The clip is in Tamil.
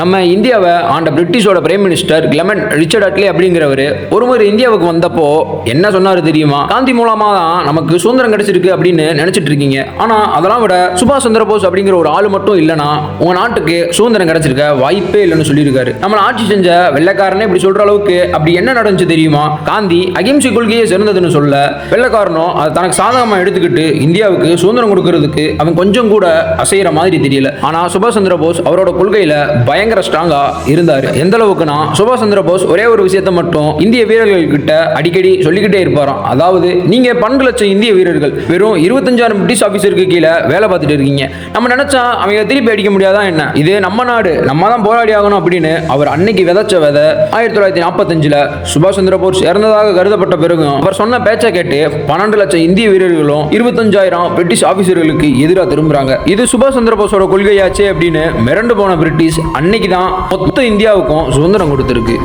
நம்ம இந்தியாவை ஆண்ட பிரிட்டிஷோட prime minister Clement Richard Attlee அப்படிங்கிறவர் ஒரு முறை இந்தியாவுக்கு வந்தப்போ என்ன சொன்னாரு தெரியுமா? காந்தி மூலமா தான் நமக்கு சுதந்திரம் கிடைச்சிருக்கு அப்படின்னு நினைச்சிட்டு இருக்கீங்க. ஆனா அதெல்லாம் விட சுபாஷ் சந்திர போஸ் அப்படிங்கிற ஒரு ஆள் மட்டும் இல்லைன்னா உங்க நாட்டுக்கு சுதந்திரம் கிடைச்சிருக்க வாய்ப்பே இல்லைன்னு சொல்லியிருக்காரு. நம்மள ஆட்சி செஞ்ச வெள்ளைக்காரனே இப்படி சொல்ற அளவுக்கு அப்படி என்ன நடந்துச்சு தெரியுமா? காந்தி அகிம்சை கொள்கையை சிறந்ததுன்னு சொல்ல வெள்ளைக்காரனும் அதை தனக்கு சாதகமா எடுத்துக்கிட்டு இந்தியாவுக்கு சுதந்திரம் கொடுக்கறதுக்கு அவன் கொஞ்சம் கூட அசைகிற மாதிரி தெரியல. ஆனா சுபாஷ் சந்திர போஸ் அவரோட கொள்கையில பயங்கர ஸ்ட்ராங்கா இருந்தார். எந்த அளவுக்குனா சுபாஷ் சந்திர போஸ் ஒரே ஒரு விஷயத்த மட்டும் இந்திய வீரர்கள் கிட்ட அடிக்கடி சொல்லிக்கிட்டே இருப்பாராம். அதாவது நீங்க பன்னெண்டு லட்சம் இந்திய வீரர்கள் வெறும் இருபத்தஞ்சாயிரம் பிரிட்டிஷ் ஆபீசருக்கு கீழே வேலை பார்த்துட்டு இருக்கீங்க. நம்ம நினைச்சா அவங்க திருப்பி அடிக்க முடியாதா என்ன? இது நம்ம நாடு நம்ம தான் போராடி ஆகணும் அப்படின்னு அவர் அன்னைக்கு விதைச்ச விதை ஆயிரத்தி தொள்ளாயிரத்தி நாற்பத்தஞ்சுல சுபாஷ் சந்திர போஸ் இறந்ததாக கருதப்பட்ட பிறகு அவர் சொன்ன பேச்சை கேட்டு பன்னெண்டு லட்சம் இந்திய வீரர்களும் இருபத்தஞ்சாயிரம் பிரிட்டிஷ் ஆபீசர்களுக்கு எதிராக திரும்புறாங்க. இது சுபாஷ் சந்திர போஸோட கொள்கையாச்சே அப்படின்னு மிரண்டு போன பிரிட்டிஷ் இன்னைக்கு தான் மொத்த இந்தியாவுக்கும் சுதந்திரம் கொடுத்துருக்கு.